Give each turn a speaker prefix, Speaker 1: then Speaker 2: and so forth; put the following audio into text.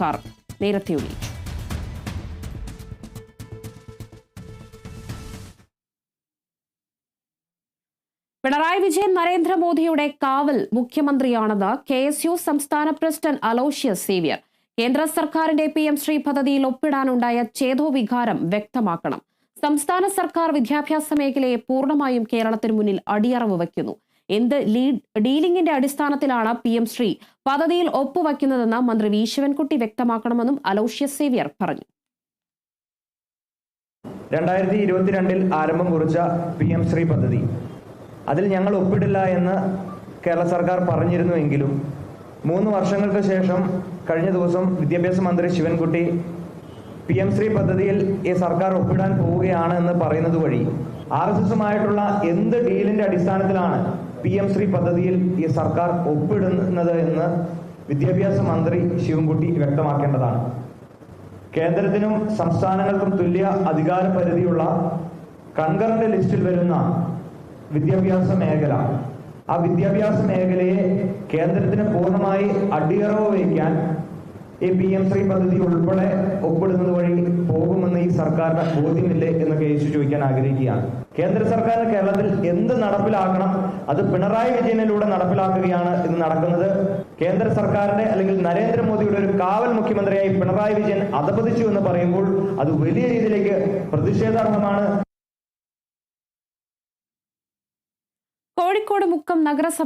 Speaker 1: സർക്കാർ നേരത്തെ ഉന്നയിച്ചു. പിണറായി വിജയൻ നരേന്ദ്രമോദിയുടെ കാവൽ മുഖ്യമന്ത്രിയാണെന്ന് കെ എസ് യു സംസ്ഥാന പ്രസിഡന്റ് അലോഷ്യസ് സേവ്യർ. കേന്ദ്ര സർക്കാരിന്റെ പി എം ശ്രീ പദ്ധതിയിൽ ഒപ്പിടാനുണ്ടായ ചേതോവികാരം വ്യക്തമാക്കണം. സംസ്ഥാന സർക്കാർ വിദ്യാഭ്യാസ മേഖലയെ പൂർണമായും കേരളത്തിന് മുന്നിൽ അടിയറവ് വയ്ക്കുന്നു. എന്ത് ഡീലിംഗിന്റെ അടിസ്ഥാനത്തിലാണ് പി എം ശ്രീ പദ്ധതിയിൽ ഒപ്പുവയ്ക്കുന്നതെന്ന് മന്ത്രി വി ശിവൻകുട്ടി വ്യക്തമാക്കണമെന്നും അലോഷ്യസ് സേവ്യർ പറഞ്ഞു.
Speaker 2: രണ്ടായിരത്തി ഇരുപത്തിരണ്ടിൽ ആരംഭം കുറിച്ച പി എം ശ്രീ പദ്ധതി. അതിൽ ഞങ്ങൾ ഒപ്പിടില്ല എന്ന് കേരള സർക്കാർ പറഞ്ഞിരുന്നുവെങ്കിലും മൂന്ന് വർഷങ്ങൾക്ക് ശേഷം കഴിഞ്ഞ ദിവസം വിദ്യാഭ്യാസ മന്ത്രി ശിവൻകുട്ടി പി എം ശ്രീ പദ്ധതിയിൽ ഈ സർക്കാർ ഒപ്പിടാൻ പോവുകയാണ് എന്ന് പറയുന്നത് വഴി ആർ എസ് എസുമായിട്ടുള്ള എന്ത് ഡീലിന്റെ അടിസ്ഥാനത്തിലാണ് പി എം ശ്രീ പദ്ധതിയിൽ ഈ സർക്കാർ ഒപ്പിടുന്നത് എന്ന് വിദ്യാഭ്യാസ മന്ത്രി ശിവൻകുട്ടി വ്യക്തമാക്കേണ്ടതാണ്. കേന്ദ്രത്തിനും സംസ്ഥാനങ്ങൾക്കും തുല്യ അധികാര പരിധിയുള്ള കൺകറന്റ് ലിസ്റ്റിൽ വരുന്ന വിദ്യാഭ്യാസ മേഖല ആ വിദ്യാഭ്യാസ മേഖലയെ കേന്ദ്രത്തിന് പൂർണമായി അടിയറവ് വയ്ക്കാൻ ഈ പി എം ശ്രീ പദ്ധതി ഉൾപ്പെടെ ഒപ്പിടുന്നത് വഴി പോകുമെന്ന് ഈ സർക്കാരിന് ബോധ്യമില്ലേ എന്ന് കേസ് ചോദിക്കാൻ ആഗ്രഹിക്കുകയാണ്. കേന്ദ്ര സർക്കാർ കേരളത്തിൽ എന്ത് നടപ്പിലാക്കണം? അത് പിണറായി വിജയനിലൂടെ നടപ്പിലാക്കുകയാണ് ഇത് നടക്കുന്നത്. കേന്ദ്ര സർക്കാരിന്റെ അല്ലെങ്കിൽ നരേന്ദ്രമോദിയുടെ ഒരു കാവൽ മുഖ്യമന്ത്രിയായി പിണറായി വിജയൻ അധപതിച്ചു എന്ന് പറയുമ്പോൾ അത് വലിയ രീതിയിലേക്ക് പ്രതിഷേധാർഹമാണ്.
Speaker 1: കോഴിക്കോട് മുക്കം നഗരസഭ